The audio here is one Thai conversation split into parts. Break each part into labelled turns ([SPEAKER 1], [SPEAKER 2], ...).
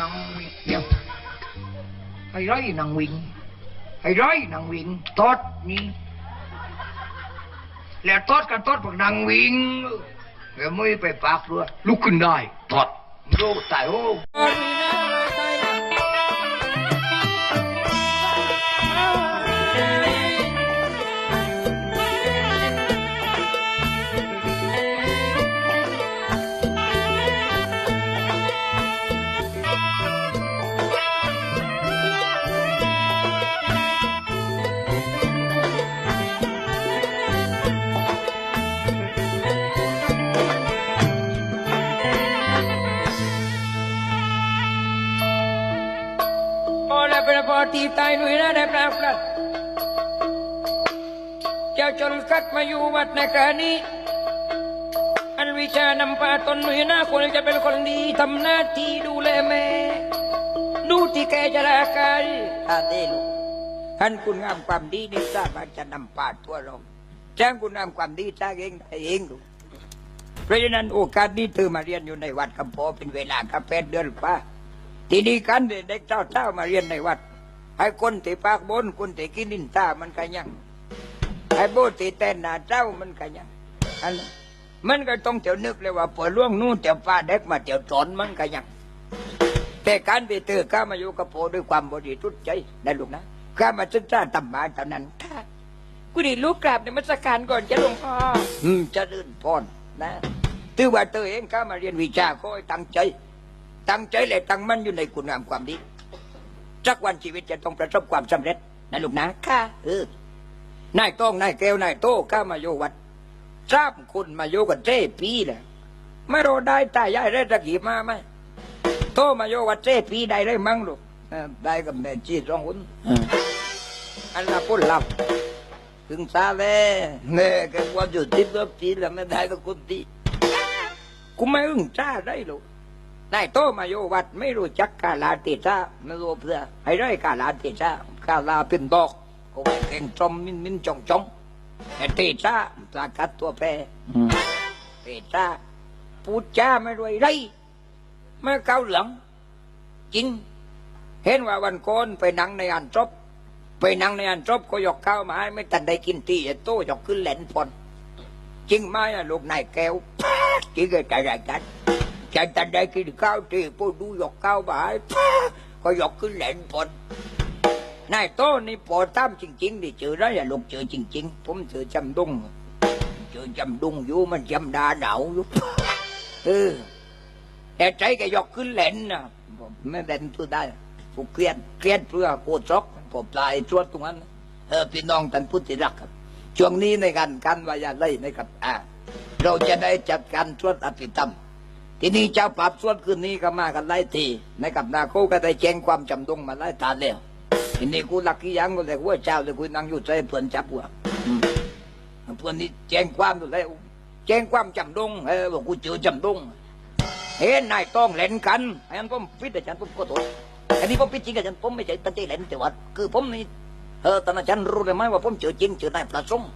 [SPEAKER 1] นังวิ่งเดี๋ยวไอ้ไรนังวิ่งไอ้ไรนังวิ่งตอดนี่แล้วตอดกันตอดพวกนังวิ่งแล้วไม่ไปปากด้วยลุกขึ้นได้ตอดโยตายโอ้
[SPEAKER 2] ตีตายหนุ่ยนะได้ปลาปลัดเจ้าจนกัดมาอยู่วัดในกานี้ อันวิชานำพาตนหนุ่ยนะควรจะเป็นคนดีทำหน้าที่ดูแลแม่ดูที่แกจะรักกันอาเดลูกท่านคุณงามความดีนี่ทราบว่าจะนำพาตัวเราจ้างคุณงามความดีจ้างเองได้เองลูกเพราะฉะนั้นโอกาสนี้เธอมาเรียนอยู่ในวัดคำพอเป็นเวลากาแฟเดือนป้าทีนี้กันเด็กเจ้าเจ้ามาเรียนในวัด ให้คนที่ปากบนคนที่กินนินตามันก็ยังให้โบที่แต่นหน้าเจ้ามันก็ยังอันมันก็ต้องเที่ยวนึกเลยว่าปวดล่วงนู่นเที่ยวป้าเด็กมาเที่ยวสอนมันก็ยัง แต่การไปเตือข้ามาอยู่กับโพด้วยความบริสุทธิ์ใจนะลูกนะข้ามาศึกษาธรรมะเท่านั้นค่ะกูดีลูกกราบในมัสการก่อนจะหลวงพ่ออืมจะลื่นพรนะถือว่าเธอเองข้ามาเรียนวิชาก็ให้ตั้งใจ ตั้งใจและตั้งมั่นอยู่ในคุณงามความดี สักวันชีวิตจะต้องประสบความสำเร็จนะลูกนะค่ะ เออนายต้องนายแก้วนายโต้ข้ามาโยวัดทราบคุณมาโยกันเจ้ปีแหละไม่รู้ได้ตายายได้ตะกี้มาไหมโตมาโยวัดเจ้ปีได้ได้มั้งลูกเออได้กับแม่จีสองคนเอออันละพุ่นหลับถึงซาเลยแม่แกว่าอยู่ที่ตัวปีแล้วไม่ได้กับคนที่กูไม่อึ้งจ้าได้ลูก นายโตมาโยวัดไม่รู้จักกาลาเตชะไม่รู้เพื่อให้ได้กาลาเตชะกาลาเป็นดอกก็ไว้เก่งจอมมินมินจองจองแต่เตชะปลากัดตัวแปรเตชะพูดจ้าไม่รวยไรไม่เกาเหลืองจริง เห็นว่าวันก่อนไปนั่งในอันจบไปนั่งในอันจบก็ยกข้าวมาให้ไม่ทันได้กินตีไอ้โตยกขึ้นแหลนพอนจริงไหมอะลูกนายแก้วจริงไอ้ใจกัน ฉันตันได้กินข้าวที่ผู้ดูหยกข้าวบ่ายก็หยกขึ้นแหลนผลนายโตนี่ปอตั้มจริงๆดิเจอได้อย่าลงเจอจริง ๆ ผมเจอจำดุงเจอจำดุงอยู่มันจำดาหนาวอยู่เออแต่ใจก็ยกขึ้นแหลนนะผมไม่เป็นตัวได้ผมเครียดเครียดเพื่อโคตรซอกผมปลายชวดตรงนั้นเออพี่น้องท่านพุทธิรักครับ ช่วงนี้ในการกันวายาไล่นะครับอ่าเราจะได้จัดการชวดอภิธรรม ทีนี้เจ้าปรับส่วนคืนนี้ก็มากันไล่ทีในกับนาโคก็ได้แจ้งความจำดงมาไล่ตาแล้วทีนี้กูหลักกี่ยังก็เลยว่าเจ้าเลยกูนั่งอยู่ใจเพื่อนจับหัวเพื่อนนี่แจ้งความอยู่แล้วแจ้งความจำดงเออบอกกูเจอจำดงเห็นนายต้องเล่นกันไอ้นั้นผมพิดอาจารย์ผมก็โทษอันนี้ผมพิดจริงอาจารย์ผมไม่ใช่ตั้งใจเล่นแต่ว่าคือผมนี่เออตอนอาจารย์รู้เลยไหมว่าผมเจอจริงเจอนายประสงค์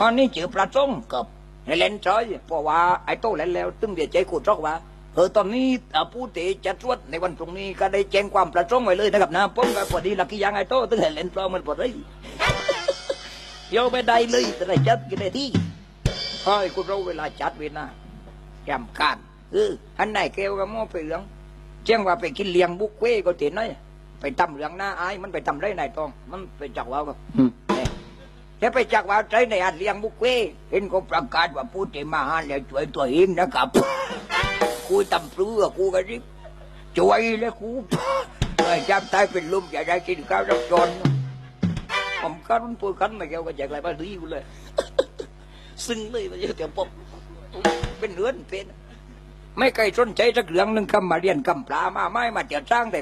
[SPEAKER 2] ตอนนี้เจอประสงค์กับ ให้เล่นจอยเพราะว่าไอ้โตเล่นแล้วตึงเดียใจกูจอกว่าเออตอนนี้ผู้ที่จะตรวจในวันพรุ่งนี้ก็ได้แจ้งความประสงไว้เลยนะครับนะผมก็พอดีลักกี้ยังไอ้โตตึงให้เล่นปลอมมันพอดีโยไปได้เลยแต่ได้จัดกันได้ที่เฮ้ยคุณรู้เวลาจัดเวลาจำการเอออันไหนเกลกับหม้อไปเหลืองเจ้งว่าไปกินเลี้ยงบุกเว่ก็เตีนน้อยไปทำเหลืองหน้าอายมันไปทำไรนายตอง มันไปจักว่าก็ แล้วไปจากว่าใจในอันเลี้ยงบุฟเฟ่ต์เห็นเขาประกาศว่าผู้ที่มาหาแล้วช่วยตัวเองนะครับกูตำปลือกูก็ริบช่วยแล้วกูไอ้จำตายเป็นลมอย่าได้กินข้าวรับจนผมก็รุ่นปูดกันมาแกวก็จากอะไรบ้าดีกูเลยซึ่งเลยมาเยอะแต่ผมเป็นเรือนเป็น ไม่เคยสนใจสักเรื่องหนึ่งคำมาเรียนคำปลามาไม่มาเจียจ้างแต่